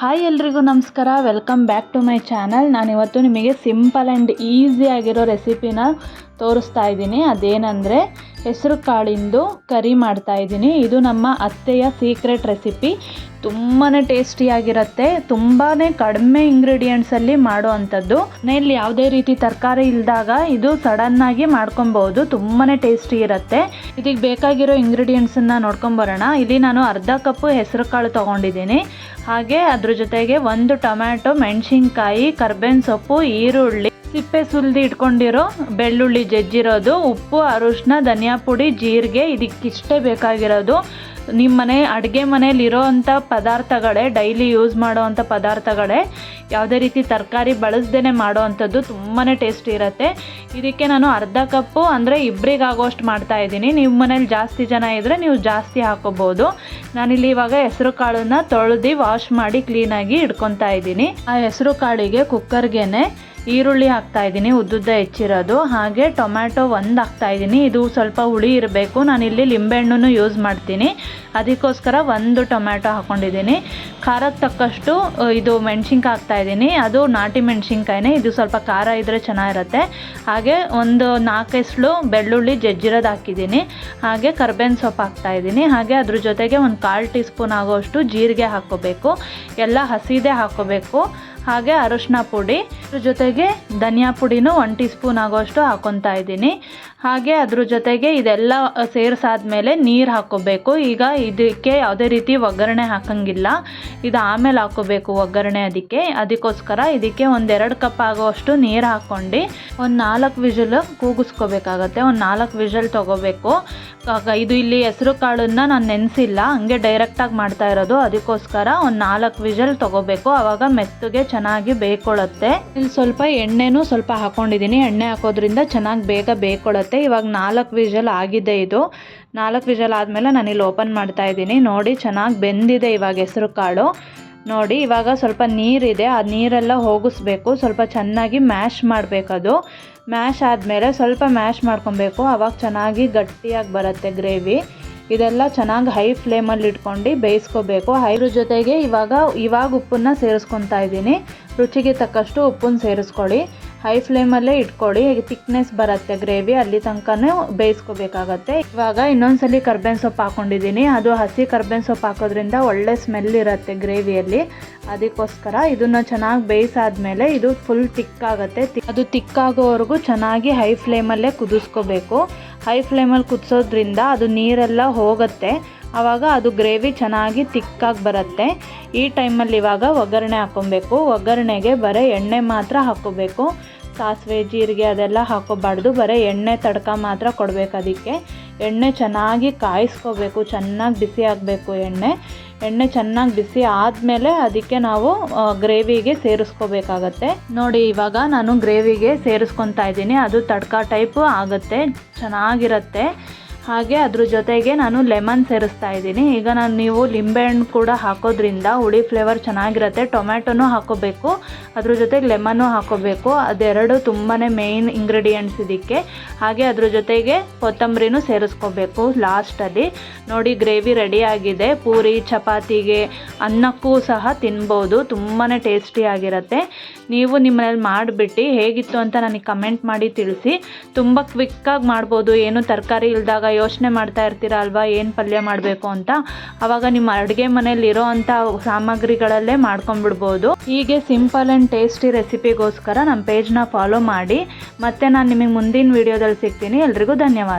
Hi ಎಲ್ರಿಗೂ ನಮಸ್ಕಾರ. Welcome back to my channel ನಾನಿವತ್ತು ನಿಮಗೆ ಸಿಂಪಲ್ ಆ್ಯಂಡ್ ಆಗಿರೋ ರೆಸಿಪಿನ ತೋರಿಸ್ತಾ ಇದ್ದೀನಿ. ಅದೇನೆಂದರೆ ಹೆಸರು ಕಾಳಿಂದು ಕರಿ ಮಾಡ್ತಾ ಇದ್ದೀನಿ. ಇದು ನಮ್ಮ ಅತ್ತೆಯ ಸೀಕ್ರೆಟ್ ರೆಸಿಪಿ ತುಂಬಾ ಟೇಸ್ಟಿಯಾಗಿರುತ್ತೆ ತುಂಬಾ ಕಡಿಮೆ ಇಂಗ್ರೀಡಿಯೆಂಟ್ಸಲ್ಲಿ ಮಾಡೋ ಅಂಥದ್ದು ಮನೆಯಲ್ಲಿ ಯಾವುದೇ ರೀತಿ ತರಕಾರಿ ಇಲ್ಲದಾಗ ಇದು ಸಡನ್ನಾಗಿ ಮಾಡ್ಕೊಬೋದು ತುಂಬಾ ಟೇಸ್ಟಿ ಇರುತ್ತೆ. ಇದಕ್ಕೆ ಬೇಕಾಗಿರೋ ಇಂಗ್ರೀಡಿಯೆಂಟ್ಸನ್ನು ನೋಡ್ಕೊಂಬರೋಣ ಇಲ್ಲಿ ನಾನು ಅರ್ಧ ಕಪ್ಪು ಹೆಸರು ಕಾಳು ತೊಗೊಂಡಿದ್ದೀನಿ. ಹಾಗೆ ಅದ್ರ ಜೊತೆಗೆ ಒಂದು ಟೊಮ್ಯಾಟೊ, ಮೆಣಸಿನ್ಕಾಯಿ, ಕರ್ಬೇವಿನ ಸೊಪ್ಪು, ಈರುಳ್ಳಿ ಸಿಪ್ಪೆ ಸುಲ್ದಿ ಇಟ್ಕೊಂಡಿರೋ ಬೆಳ್ಳುಳ್ಳಿ ಜಜ್ಜಿರೋದು, ಉಪ್ಪು, ಅರಿಶಿನ, ಧನಿಯಾ ಪುಡಿ, ಜೀರಿಗೆ, ಇದಕ್ಕಿಷ್ಟೇ ಬೇಕಾಗಿರೋದು. ನಿಮ್ಮ ಮನೆ, ಅಡುಗೆ ಮನೇಲಿ ಇರೋವಂಥ ಪದಾರ್ಥಗಳೇ ಡೈಲಿ ಯೂಸ್ ಮಾಡೋ ಅಂಥ ಪದಾರ್ಥಗಳೇ, ಯಾವುದೇ ರೀತಿ ತರಕಾರಿ ಬಳಸ್ದೇ ಮಾಡೋ ಅಂಥದ್ದು ತುಂಬಾ ಟೇಸ್ಟ್ ಇರುತ್ತೆ. ಇದಕ್ಕೆ ನಾನು ಅರ್ಧ ಕಪ್ಪು ಅಂದರೆ ಇಬ್ಬರಿಗೆ ಆಗೋಷ್ಟು ಮಾಡ್ತಾ ಇದ್ದೀನಿ. ನಿಮ್ಮ ಮನೇಲಿ ಜಾಸ್ತಿ ಜನ ಇದ್ದರೆ ನೀವು ಜಾಸ್ತಿ ಹಾಕೋಬೋದು. ನಾನಿಲ್ಲಿ ಇವಾಗ ಹೆಸರು ಕಾಳನ್ನು ತೊಳೆದು ವಾಶ್ ಮಾಡಿ ಕ್ಲೀನಾಗಿ ಇಟ್ಕೊತಾ ಇದ್ದೀನಿ. ಆ ಹೆಸರು ಕಾಳಿಗೆ ಕುಕ್ಕರ್ಗೆನೆ ಈರುಳ್ಳಿ ಹಾಕ್ತಾ ಇದ್ದೀನಿ, ಉದ್ದುದ್ದ ಹೆಚ್ಚಿರೋದು. ಹಾಗೆ ಟೊಮ್ಯಾಟೊ ಒಂದು ಹಾಕ್ತಾ ಇದ್ದೀನಿ. ಇದು ಸ್ವಲ್ಪ ಹುಳಿ ಇರಬೇಕು. ನಾನು ನಾನಿಲ್ಲಿ ಲಿಂಬೆಹಣ್ಣು ಯೂಸ್ ಮಾಡ್ತೀನಿ. ಅದಕ್ಕೋಸ್ಕರ ಒಂದು ಟೊಮ್ಯಾಟೊ ಹಾಕ್ಕೊಂಡಿದ್ದೀನಿ ಖಾರಕ್ಕೆ ತಕ್ಕಷ್ಟು ಇದು ಮೆಣ್ಸಿನ್ಕಾಯಿ ಹಾಕ್ತಾ ಇದ್ದೀನಿ. ಅದು ನಾಟಿ ಮೆಣಸಿನ್ಕಾಯಿನೇ. ಇದು ಸ್ವಲ್ಪ ಖಾರ ಇದ್ದರೆ ಚೆನ್ನಾಗಿರುತ್ತೆ. ಹಾಗೆ ಒಂದು ನಾಲ್ಕೆಸ್ಲು ಬೆಳ್ಳುಳ್ಳಿ ಜಜ್ಜಿರೋದು ಹಾಕಿದ್ದೀನಿ. ಹಾಗೆ ಕರ್ಬೇವಿನ ಸೊಪ್ಪು ಹಾಕ್ತಾ ಇದ್ದೀನಿ. ಹಾಗೆ ಅದ್ರ ಜೊತೆಗೆ ಒಂದು ಕಾಲು ಟೀ ಸ್ಪೂನ್ ಆಗೋಷ್ಟು ಜೀರಿಗೆ ಹಾಕ್ಕೋಬೇಕು. ಎಲ್ಲ ಹಸಿದೇ ಹಾಕ್ಕೋಬೇಕು. ಹಾಗೆ ಅರಶಿನ ಪುಡಿ. ಜೊತೆಗೆ ಧನಿಯಾ ಪುಡಿನೂ ಒನ್ ಟೀ ಸ್ಪೂನ್ ಆಗೋಷ್ಟು ಹಾಕೊತಾ ಇದ್ದೀನಿ. ಹಾಗೆ ಅದ್ರ ಜೊತೆಗೆ ಇದೆಲ್ಲ ಸೇರಿಸಾದ್ಮೇಲೆ ನೀರು ಹಾಕೋಬೇಕು ಈಗ ಇದಕ್ಕೆ ಯಾವುದೇ ರೀತಿ ಒಗ್ಗರಣೆ ಹಾಕೋಂಗಿಲ್ಲ. ಇದು ಆಮೇಲೆ ಹಾಕೋಬೇಕು ಒಗ್ಗರಣೆ ಅದಕ್ಕೆ. ಅದಕ್ಕೋಸ್ಕರ ಇದಕ್ಕೆ ಒಂದೆರಡು ಕಪ್ ಆಗೋವಷ್ಟು ನೀರು ಹಾಕ್ಕೊಂಡು ಒಂದು ನಾಲ್ಕು ವಿಷಲ್ ಕೂಗಿಸ್ಕೋಬೇಕಾಗತ್ತೆ. ಒಂದು ನಾಲ್ಕು ವಿಷಲ್ ತೊಗೋಬೇಕು. ಇದು ಇಲ್ಲಿ ಹೆಸರು ಕಾಳನ್ನ ನಾನು ನೆನೆಸಿಲ್ಲ. ಹಂಗೆ ಡೈರೆಕ್ಟಾಗಿ ಮಾಡ್ತಾ ಇರೋದು. ಅದಕ್ಕೋಸ್ಕರ ಒಂದು ನಾಲ್ಕು ವಿಷಲ್ ತೊಗೋಬೇಕು. ಆವಾಗ ಮೆತ್ತಗೆ ಚೆನ್ನಾಗಿ ಬೇಯ್ಕೊಳ್ಳುತ್ತೆ ಇಲ್ಲಿ ಸ್ವಲ್ಪ ಎಣ್ಣೆನೂ ಸ್ವಲ್ಪ ಹಾಕೊಂಡಿದ್ದೀನಿ ಎಣ್ಣೆ ಹಾಕೋದ್ರಿಂದ ಚೆನ್ನಾಗಿ ಬೇಗ ಬೇಯ್ಕೊಳ್ಳುತ್ತೆ ಇವಾಗ ನಾಲ್ಕು ವಿಷಲ್ ಆಗಿದೆ ಇದು. ನಾಲ್ಕು ವಿಷಲ್ ಆದಮೇಲೆ ನಾನಿಲ್ಲಿ ಓಪನ್ ಮಾಡ್ತಾ ಇದ್ದೀನಿ. ನೋಡಿ, ಚೆನ್ನಾಗಿ ಬೆಂದಿದೆ ಇವಾಗ ಹೆಸರು ಕಾಳು. ನೋಡಿ, ಇವಾಗ ಸ್ವಲ್ಪ ನೀರಿದೆ. ಆ ನೀರೆಲ್ಲ ಹೋಗಿಸ್ಬೇಕು. ಸ್ವಲ್ಪ ಚೆನ್ನಾಗಿ ಮ್ಯಾಶ್ ಮಾಡಬೇಕದು. ಮ್ಯಾಶ್ ಆದಮೇಲೆ ಸ್ವಲ್ಪ ಮ್ಯಾಶ್ ಮಾಡ್ಕೊಬೇಕು. ಆವಾಗ ಚೆನ್ನಾಗಿ ಗಟ್ಟಿಯಾಗಿ ಬರುತ್ತೆ ಗ್ರೇವಿ. ಇದೆಲ್ಲ ಚೆನ್ನಾಗಿ ಹೈ ಫ್ಲೇಮಲ್ಲಿ ಇಟ್ಕೊಂಡು ಬೇಯಿಸ್ಕೋಬೇಕು. ಹೈರು ಜೊತೆಗೆ ಇವಾಗ ಇವಾಗ ಉಪ್ಪನ್ನು ಸೇರಿಸ್ಕೊತಾ ಇದ್ದೀನಿ. ರುಚಿಗೆ ತಕ್ಕಷ್ಟು ಉಪ್ಪನ್ನು ಸೇರಿಸ್ಕೊಳ್ಳಿ. ಹೈ ಫ್ಲೇಮಲ್ಲೇ ಇಟ್ಕೊಳ್ಳಿ ತಿಕ್ನೆಸ್ ಬರುತ್ತೆ ಗ್ರೇವಿ ಅಲ್ಲಿ ತನಕನೂ ಬೇಯಿಸ್ಕೋಬೇಕಾಗತ್ತೆ. ಇವಾಗ ಇನ್ನೊಂದ್ಸಲಿ ಕರ್ಬೇವಿನ ಸೊಪ್ಪು ಹಾಕೊಂಡಿದ್ದೀನಿ. ಅದು ಹಸಿ ಕರ್ಬೇವಿನ ಸೊಪ್ಪು ಹಾಕೋದ್ರಿಂದ ಒಳ್ಳೆ ಸ್ಮೆಲ್ ಇರುತ್ತೆ ಗ್ರೇವಿಯಲ್ಲಿ ಅದಕ್ಕೋಸ್ಕರ ಇದನ್ನ ಚೆನ್ನಾಗಿ ಬೇಯಿಸಾದ್ಮೇಲೆ ಇದು ಫುಲ್ ತಿಕ್ ಆಗುತ್ತೆ. ಅದು ತಿಕ್ಕಾಗೋವರೆಗೂ ಚೆನ್ನಾಗಿ ಹೈ ಫ್ಲೇಮಲ್ಲೇ ಕುದಿಸ್ಕೋಬೇಕು. ಹೈ ಫ್ಲೇಮಲ್ಲಿ ಕುದಿಸೋದ್ರಿಂದ ಅದು ನೀರೆಲ್ಲ ಹೋಗುತ್ತೆ. ಆವಾಗ ಅದು ಗ್ರೇವಿ ಚೆನ್ನಾಗಿ ತಿಕ್ಕಾಗಿ ಬರುತ್ತೆ. ಈ ಟೈಮಲ್ಲಿ ಇವಾಗ ಒಗ್ಗರಣೆ ಹಾಕ್ಕೊಬೇಕು. ಒಗ್ಗರಣೆಗೆ ಬರೀ ಎಣ್ಣೆ ಮಾತ್ರ ಹಾಕ್ಕೋಬೇಕು. ಸಾಸಿವೆ, ಜೀರಿಗೆ ಅದೆಲ್ಲ ಹಾಕೋಬಾರ್ದು ಬರೀ ಎಣ್ಣೆ ತಡ್ಕ ಮಾತ್ರ ಕೊಡಬೇಕು ಅದಕ್ಕೆ. ಎಣ್ಣೆ ಚೆನ್ನಾಗಿ ಕಾಯಿಸ್ಕೋಬೇಕು. ಚೆನ್ನಾಗಿ ಬಿಸಿ ಆಗಬೇಕು ಎಣ್ಣೆ. ಎಣ್ಣೆ ಚೆನ್ನಾಗಿ ಬಿಸಿ ಆದಮೇಲೆ ಅದಕ್ಕೆ ನಾವು ಗ್ರೇವಿಗೆ ಸೇರಿಸ್ಕೋಬೇಕಾಗತ್ತೆ. ನೋಡಿ, ಇವಾಗ ನಾನು ಗ್ರೇವಿಗೆ ಸೇರಿಸ್ಕೊತಾ ಇದ್ದೀನಿ. ಅದು ತಡ್ಕ ಟೈಪು ಆಗುತ್ತೆ. ಚೆನ್ನಾಗಿರುತ್ತೆ. ಹಾಗೆ ಅದ್ರ ಜೊತೆಗೆ ನಾನು ಲೆಮನ್ ಸೇರಿಸ್ತಾ ಇದ್ದೀನಿ. ಈಗ ನಾನು ನೀವು ಲಿಂಬೆಹಣ್ಣು ಕೂಡ ಹಾಕೋದ್ರಿಂದ ಹುಳಿ ಫ್ಲೇವರ್ ಚೆನ್ನಾಗಿರುತ್ತೆ. ಟೊಮ್ಯಾಟೊನೂ ಹಾಕೋಬೇಕು. ಅದ್ರ ಜೊತೆಗೆ ಲೆಮನ್ನು ಹಾಕೋಬೇಕು. ಅದೆರಡು ತುಂಬಾ ಮೇಯ್ನ್ ಇಂಗ್ರೀಡಿಯೆಂಟ್ಸ್ ಇದಕ್ಕೆ. ಹಾಗೆ ಅದ್ರ ಜೊತೆಗೆ ಕೊತ್ತಂಬರಿನೂ ಸೇರಿಸ್ಕೋಬೇಕು ಲಾಸ್ಟಲ್ಲಿ ನೋಡಿ ಗ್ರೇವಿ ರೆಡಿಯಾಗಿದೆ ಪೂರಿ, ಚಪಾತಿಗೆ ಅನ್ನಕ್ಕೂ ಸಹ ತಿನ್ಬೋದು. ತುಂಬಾ ಟೇಸ್ಟಿಯಾಗಿರುತ್ತೆ ನೀವು ನಿಮ್ಮನೇಲಿ ಮಾಡಿಬಿಟ್ಟು ಹೇಗಿತ್ತು ಅಂತ ನನಗೆ ಕಮೆಂಟ್ ಮಾಡಿ ತಿಳಿಸಿ. ತುಂಬ ಕ್ವಿಕ್ಕಾಗಿ ಮಾಡ್ಬೋದು. ಏನು ತರಕಾರಿ ಇಲ್ದಾಗ ಯೋಚನೆ ಮಾಡ್ತಾ ಇರ್ತೀರ ಅಲ್ವಾ? ಏನು ಪಲ್ಯ ಮಾಡಬೇಕು ಅಂತ? ಆವಾಗ ನಿಮ್ಮ ಅಡುಗೆ ಮನೇಲಿ ಇರೋ ಅಂಥ ಸಾಮಗ್ರಿಗಳಲ್ಲೇ ಮಾಡ್ಕೊಂಡ್ಬಿಡ್ಬೋದು. ಹೀಗೆ ಸಿಂಪಲ್ ಆ್ಯಂಡ್ ಟೇಸ್ಟಿ ರೆಸಿಪಿಗೋಸ್ಕರ ನಮ್ಮ ಪೇಜ್ನ ಫಾಲೋ ಮಾಡಿ. ಮತ್ತು ನಾನು ನಿಮಗೆ ಮುಂದಿನ ವೀಡಿಯೋದಲ್ಲಿ ಸಿಗ್ತೀನಿ. ಎಲ್ರಿಗೂ ಧನ್ಯವಾದ.